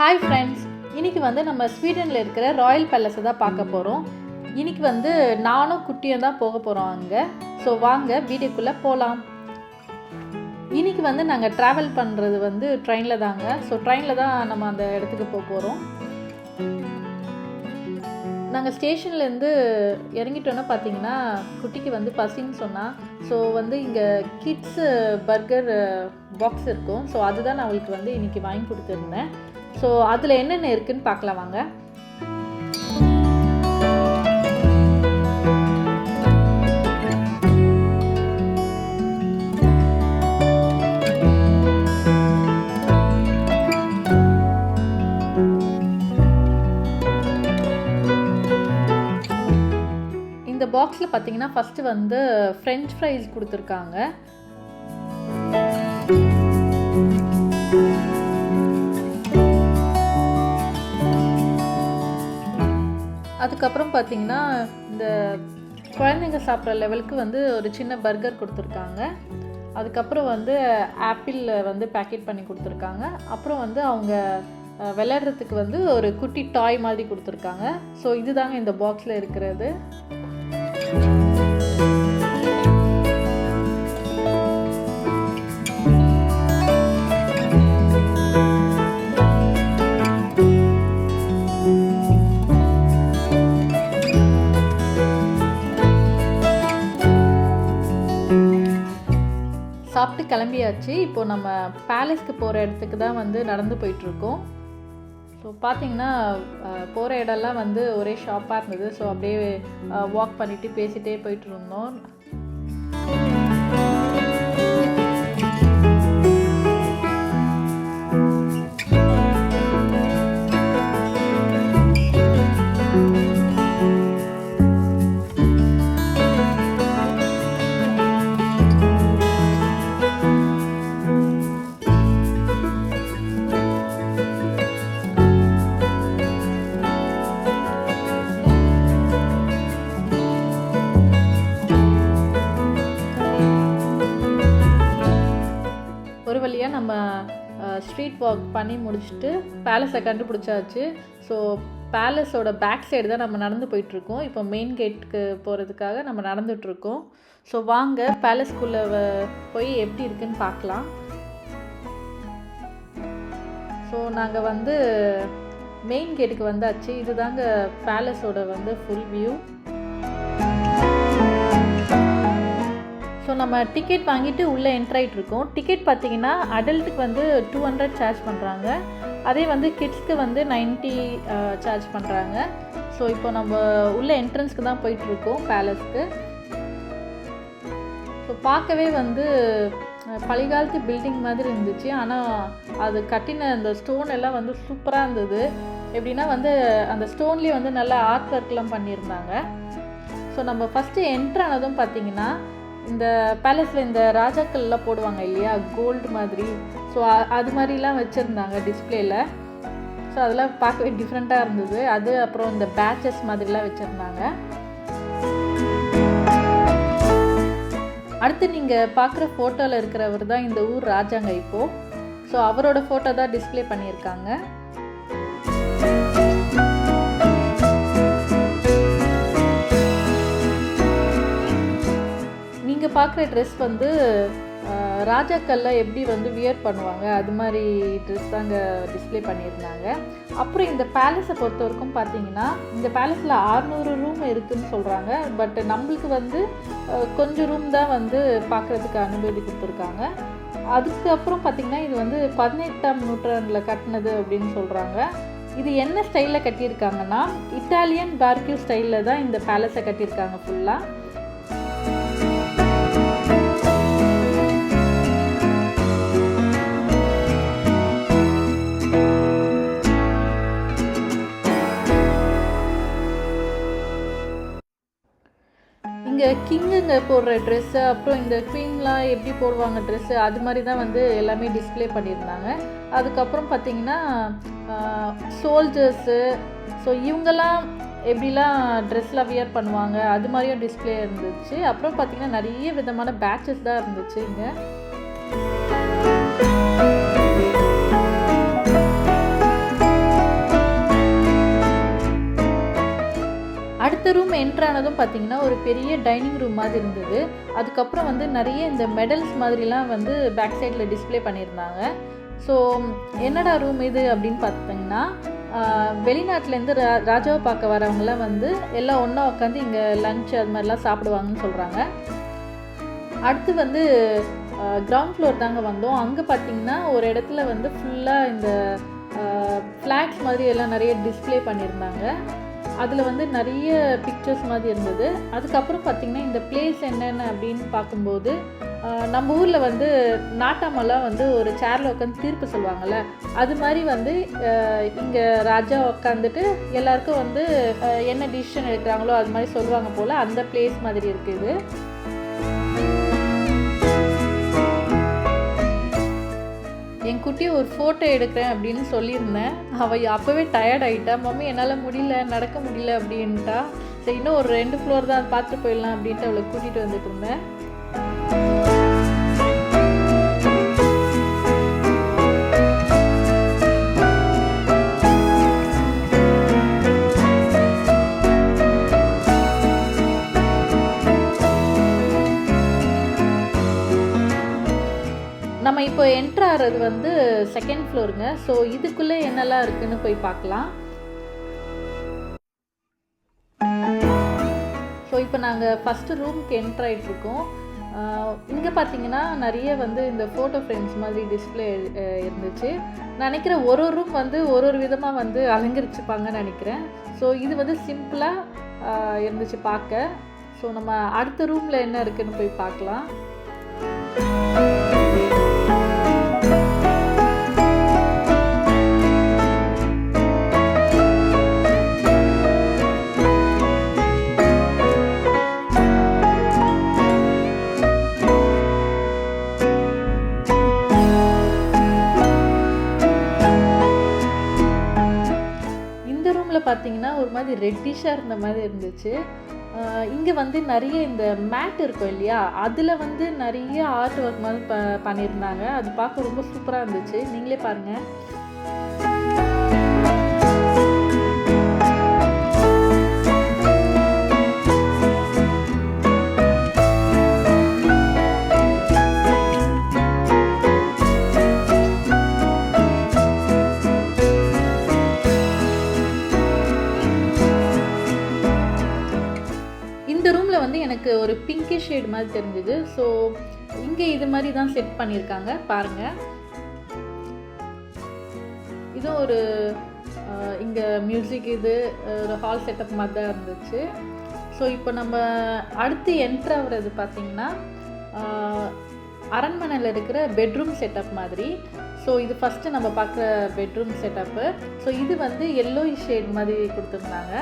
Hi friends இன்றைக்கி வந்து நம்ம ஸ்வீடனில் இருக்கிற ராயல் பேலஸை தான் பார்க்க போகிறோம் இன்றைக்கி வந்து நானும் குட்டியும் தான் போக போகிறோம் அங்கே. ஸோ வாங்க வீடியோக்குள்ளே போகலாம் இன்றைக்கி வந்து நாங்கள் ட்ராவல் பண்ணுறது வந்து ட்ரெயினில் தாங்க. ஸோ ட்ரெயினில் தான் நம்ம அந்த இடத்துக்கு போக போகிறோம் நாங்கள் ஸ்டேஷன்லேருந்து இறங்கிட்டோன்னா பார்த்தீங்கன்னா குட்டிக்கு வந்து பசின்னு சொன்னால் ஸோ வந்து இங்கே கிட்ஸு பர்கர் பாக்ஸ் இருக்கும். ஸோ அதுதான் நான் அவளுக்கு வந்து இன்றைக்கி வாங்கி கொடுத்துருந்தேன். ஸோ அதில் என்னென்ன இருக்குன்னு பார்க்கலாம் வாங்க. இந்த பாக்ஸில் பார்த்தீங்கன்னா ஃபஸ்ட்டு வந்து ஃப்ரெஞ்ச் ஃப்ரைஸ் கொடுத்துருக்காங்க. அதுக்கப்புறம் பார்த்தீங்கன்னா இந்த குழந்தைங்க சாப்பிட்ற லெவலுக்கு வந்து ஒரு சின்ன பர்கர் கொடுத்துருக்காங்க. அதுக்கப்புறம் வந்து ஆப்பிள் வந்து பேக்கெட் பண்ணி கொடுத்துருக்காங்க. அப்புறம் வந்து அவங்க விளையாடுறதுக்கு வந்து ஒரு குட்டி டாய் மாதிரி கொடுத்துருக்காங்க. ஸோ இதுதாங்க இந்த பாக்ஸில் இருக்கிறது. கிளம்பியாச்சு. இப்போ நம்ம பேலஸ்க்கு போகிற இடத்துக்கு தான் வந்து நடந்து போயிட்டுருக்கோம். ஸோ பார்த்தீங்கன்னா போகிற இடம்லாம் வந்து ஒரே ஷாப்பாக இருந்தது. ஸோ அப்படியே வாக் பண்ணிவிட்டு பேசிகிட்டே போயிட்டு இருந்தோம் நம்ம ஸ்ட்ரீட் வாக் பண்ணி முடிச்சுட்டு பேலஸை கண்டுபிடிச்சாச்சு. ஸோ பேலஸோட பேக் சைடு தான் நம்ம நடந்து போயிட்டுருக்கோம். இப்போ மெயின் கேட்டுக்கு போகிறதுக்காக நம்ம நடந்துகிட்ருக்கோம் ஸோ வாங்க பேலஸ்குள்ளே போய் எப்படி இருக்குன்னு பார்க்கலாம். ஸோ நாங்கள் வந்து மெயின் கேட்டுக்கு வந்தாச்சு. இதுதாங்க பேலஸோட வந்து ஃபுல் வியூ ஸோ நம்ம டிக்கெட் வாங்கிட்டு உள்ளே என்ட்ராயிட்டு இருக்கோம் டிக்கெட் பார்த்தீங்கன்னா அடல்ட்டுக்கு வந்து டூ ஹண்ட்ரட் சார்ஜ் பண்ணுறாங்க அதே வந்து கிட்ஸ்க்கு வந்து நைன்ட்டி சார்ஜ் பண்ணுறாங்க ஸோ இப்போ நம்ம உள்ள என்ட்ரன்ஸ்க்கு தான் போயிட்டுருக்கோம் பேலஸ்க்கு ஸோ பார்க்கவே வந்து அஹ், பழையகாலத்து பில்டிங் மாதிரி இருந்துச்சு. ஆனால் அது கட்டின அந்த ஸ்டோன் எல்லாம் வந்து சூப்பராக இருந்தது. எப்படின்னா வந்து அந்த ஸ்டோன்லேயே வந்து நல்லா ஆர்ட் ஒர்க்லாம் பண்ணியிருந்தாங்க. ஸோ நம்ம ஃபஸ்ட்டு என்ட்ரானதும் பார்த்தீங்கன்னா இந்த பேலஸில் இந்த ராஜாக்கள்லாம் போடுவாங்க இல்லையா? கோல்டு மாதிரி. ஸோ அது மாதிரிலாம் வச்சுருந்தாங்க டிஸ்பிளேயில் ஸோ அதெல்லாம் பார்க்கவே டிஃப்ரெண்ட்டாக இருந்தது. அது அப்புறம் இந்த பேட்சஸ் மாதிரிலாம் வச்சுருந்தாங்க. அடுத்து நீங்கள் பார்க்குற ஃபோட்டோவில் இருக்கிறவர் தான் இந்த ஊர் ராஜாங்க இப்போது ஸோ அவரோட ஃபோட்டோ தான் டிஸ்ப்ளே பண்ணியிருக்காங்க. நீங்கள் பார்க்குற ட்ரெஸ் வந்து ராஜாக்கள்லாம் எப்படி வந்து வியர் பண்ணுவாங்க? அது மாதிரி ட்ரெஸ் தாங்க டிஸ்ப்ளே பண்ணியிருந்தாங்க. அப்புறம் இந்த பேலஸை பொறுத்த வரைக்கும் பார்த்தீங்கன்னா இந்த பேலஸில் 600 ரூம் இருக்குன்னு சொல்கிறாங்க பட் நம்மளுக்கு வந்து கொஞ்சம் ரூம் தான் வந்து பார்க்குறதுக்கு அனுமதி கொடுத்துருக்காங்க. அதுக்கப்புறம் பார்த்தீங்கன்னா இது வந்து பதினெட்டாம் நூற்றாண்டில் கட்டினது அப்படின்னு சொல்கிறாங்க இது என்ன ஸ்டைலில் கட்டியிருக்காங்கன்னா இட்டாலியன் பார்க்யூ ஸ்டைலில் தான் இந்த பேலஸை கட்டியிருக்காங்க ஃபுல்லாக இங்கே கிங்குங்க போடுற ட்ரெஸ்ஸு அப்புறம் இந்த குவீன்லாம் எப்படி போடுவாங்க ட்ரெஸ்ஸு அது மாதிரி தான் வந்து எல்லாமே டிஸ்ப்ளே பண்ணியிருந்தாங்க. அதுக்கப்புறம் பார்த்தீங்கன்னா சோல்ஜர்ஸு ஸோ இவங்கெல்லாம் எப்படிலாம் ட்ரெஸ்லாம் வியர் பண்ணுவாங்க அது மாதிரியும் டிஸ்ப்ளே இருந்துச்சு. அப்புறம் பார்த்தீங்கன்னா நிறைய விதமான பேட்சஸ் தான் இருந்துச்சு இங்கே. என்ட்ரானதும் பார்த்தீங்கன்னா ஒரு பெரிய டைனிங் ரூம் மாதிரி இருந்தது. அதுக்கப்புறம் வந்து நிறைய இந்த மெடல்ஸ் மாதிரிலாம் வந்து பேக் சைடில் டிஸ்ப்ளே பண்ணியிருந்தாங்க. ஸோ என்னடா ரூம் இது அப்படின்னு பார்த்தீங்கன்னா வெளிநாட்டிலேருந்து ரா ராஜாவை பார்க்க வரவங்கலாம் வந்து எல்லாம் ஒன்றா உட்காந்து இங்கே லஞ்ச் அது மாதிரிலாம் சாப்பிடுவாங்கன்னு சொல்கிறாங்க அடுத்து வந்து கிரவுண்ட் ஃப்ளோர் தாங்க வந்தோம். அங்கே பார்த்தீங்கன்னா ஒரு இடத்துல வந்து ஃபுல்லாக இந்த ஃப்ளாக்ஸ் மாதிரி எல்லாம் நிறைய டிஸ்ப்ளே பண்ணியிருந்தாங்க. அதில் வந்து நிறைய பிக்சர்ஸ் மாதிரி இருந்தது. அதுக்கப்புறம் பார்த்தீங்கன்னா இந்த பிளேஸ் என்னென்ன அப்படின்னு பார்க்கும்போது நம்ம ஊரில் வந்து நாட்டாமெல்லாம் வந்து ஒரு சேரில் உட்காந்து தீர்ப்பு சொல்லுவாங்கள்ல அது மாதிரி வந்து இங்கே ராஜா உட்காந்துட்டு எல்லாருக்கும் வந்து என்ன டிசிஷன் எடுக்கிறாங்களோ அது மாதிரி சொல்லுவாங்க போல் அந்த பிளேஸ் மாதிரி இருக்குது என் குட்டியை ஒரு ஃபோட்டோ எடுக்கிறேன் அப்படின்னு சொல்லியிருந்தேன். அவள் அப்போவே டயர்ட் ஆகிட்டா மம்மி என்னால் முடியல நடக்க முடியல அப்படின்ட்டா. சரி இன்னும் ஒரு ரெண்டு ஃப்ளோர் தான் பார்த்துட்டு போயிடலாம் அப்படின்ட்டு அவளை கூட்டிகிட்டு வந்துட்டு இருந்தேன். இப்போ என்ட்ரு ஆகிறது வந்து செகண்ட் ஃப்ளோருங்க ஸோ இதுக்குள்ளே என்னெல்லாம் இருக்குன்னு போய் பார்க்கலாம். ஸோ இப்போ நாங்கள் ஃபஸ்ட்டு ரூமுக்கு என்ட்ரு ஆகிட்ருக்கோம் இங்கே பார்த்தீங்கன்னா நிறைய வந்து இந்த ஃபோட்டோ ஃப்ரேம்ஸ் மாதிரி டிஸ்பிளே இருந்துச்சு. நினைக்கிற நினைக்கிறேன் ஒரு ஒரு ரூம் வந்து ஒரு ஒரு விதமாக வந்து அலங்கரிச்சுப்பாங்கன்னு நினைக்கிறேன். ஸோ இது வந்து சிம்பிளாக இருந்துச்சு பார்க்க. ஸோ நம்ம அடுத்த ரூமில் என்ன இருக்குன்னு போய் பார்க்கலாம். ரூமில் பார்த்தீங்கன்னா ஒரு மாதிரி ரெட்டிஷாக இருந்த மாதிரி இருந்துச்சு. இங்கே வந்து நிறைய இந்த மேட் இருக்கும் இல்லையா? அதில் வந்து நிறைய ஆர்ட் ஒர்க் மாதிரி ப பண்ணியிருந்தாங்க. அது பார்க்க ரொம்ப சூப்பராக இருந்துச்சு. நீங்களே பாருங்கள் ஷேட் மாதிரி தெரிஞ்சுது. ஸோ இங்கே இது மாதிரி தான் செட் பண்ணியிருக்காங்க பாருங்கள் இதுவும் ஒரு இங்கே மியூசிக் இது ஒரு ஹால் செட்டப் மாதிரி தான் இருந்துச்சு. ஸோ இப்போ நம்ம அடுத்து என்ட்ரு ஆகுறது பார்த்திங்கன்னா அரண்மனையில் இருக்கிற பெட்ரூம் செட்டப் மாதிரி. ஸோ இது ஃபஸ்ட்டு நம்ம பார்க்குற பெட்ரூம் செட்டப்பு ஸோ இது வந்து எல்லோ ஷேட் மாதிரி கொடுத்துருந்தாங்க.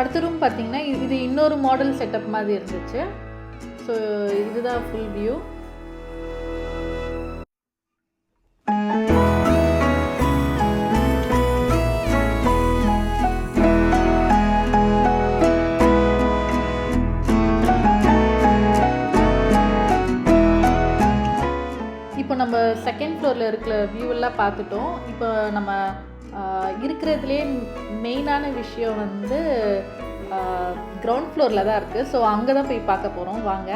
அடுத்த ரூம் பார்த்தீங்கன்னா இது இது இன்னொரு மாடல் செட்டப் மாதிரி இருந்துச்சு. ஸோ இதுதான் ஃபுல் வியூ இப்போ நம்ம செகண்ட் ஃப்ளோரில் இருக்கிற வியூ எல்லாம் பார்த்துட்டோம். இப்போ நம்ம இருக்கிறதுலே மெயினான விஷயம் வந்து கிரவுண்ட் ஃப்ளோரில் தான் இருக்குது ஸோ அங்கே தான் போய் பார்க்க போகிறோம் வாங்க.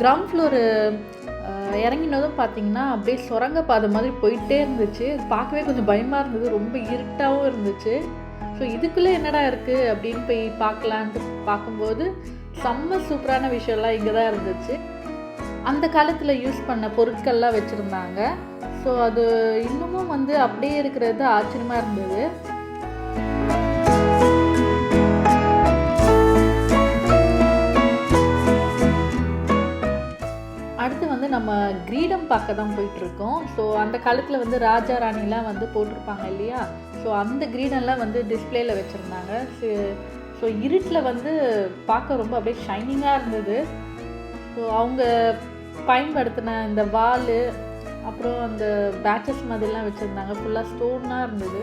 கிரவுண்ட் ஃப்ளோரு இறங்கினதும் பார்த்தீங்கன்னா அப்படியே சுரங்க பாதை மாதிரி போயிட்டே இருந்துச்சு. பார்க்கவே கொஞ்சம் பயமாக இருந்தது. ரொம்ப இருட்டாகவும் இருந்துச்சு. ஸோ இதுக்குள்ளே என்னடா இருக்குது அப்படின்னு போய் பார்க்கலான்ட்டு பார்க்கும்போது செம்ம சூப்பரான விஷயம்லாம் இங்கே தான் இருந்துச்சு. அந்த காலத்தில் யூஸ் பண்ண பொருட்கள்லாம் வச்சுருந்தாங்க. ஸோ அது இன்னமும் வந்து அப்படியே இருக்கிறது ஆச்சரியமாக இருந்தது. அடுத்து வந்து நம்ம கிரீடம் பார்க்க தான் போயிட்டுருக்கோம். ஸோ அந்த காலத்தில் வந்து ராஜா ராணிலாம் வந்து போட்டிருப்பாங்க இல்லையா? ஸோ அந்த கிரீடம்லாம் வந்து டிஸ்பிளேயில் வச்சுருந்தாங்க. ஸோ இருட்டில் வந்து பார்க்க ரொம்ப அப்படியே ஷைனிங்காக இருந்தது. ஸோ அவங்க பயன்படுத்தின இந்த வால் அப்புறம் அந்த பேச்சஸ் மாதிரிலாம் வச்சுருந்தாங்க. ஃபுல்லாக ஸ்டோனாக இருந்தது.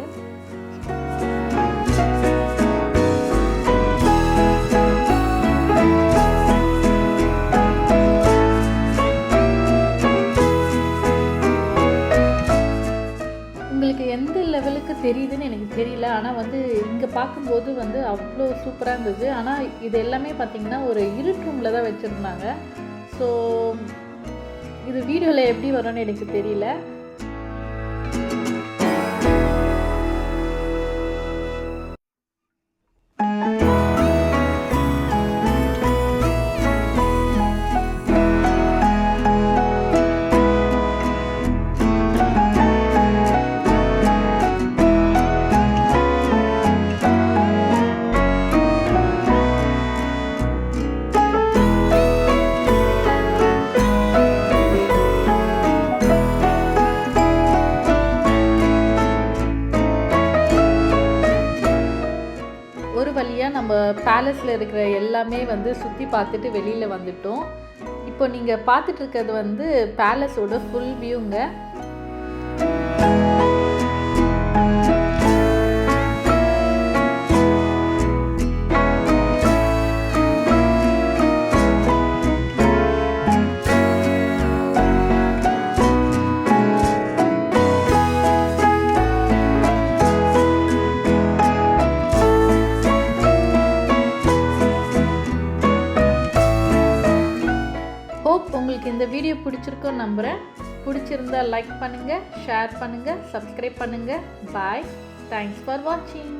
பார்க்கும்போது வந்து அவ்வளோ சூப்பராக இருந்தது. ஆனால் இது எல்லாமே பார்த்திங்கன்னா ஒரு இருட்டு ரூமில் தான் வச்சுருந்தாங்க. ஸோ இது வீடியோவில் எப்படி வரும்னு எனக்கு தெரியல. பேலஸில் இருக்கிற எல்லாமே வந்து சுற்றி பார்த்துட்டு வெளியில் வந்துட்டோம். இப்போ நீங்கள் பார்த்துட்டு இருக்கிறது வந்து பேலஸோட ஃபுல் வியூங்க வீடியோ பிடிச்சிருக்கோன்னு நம்புகிறேன் பிடிச்சிருந்தா லைக் பண்ணுங்கள் ஷேர் பண்ணுங்கள் சப்ஸ்கிரைப் பண்ணுங்கள் பாய் தேங்க்ஸ் ஃபார் வாட்சிங்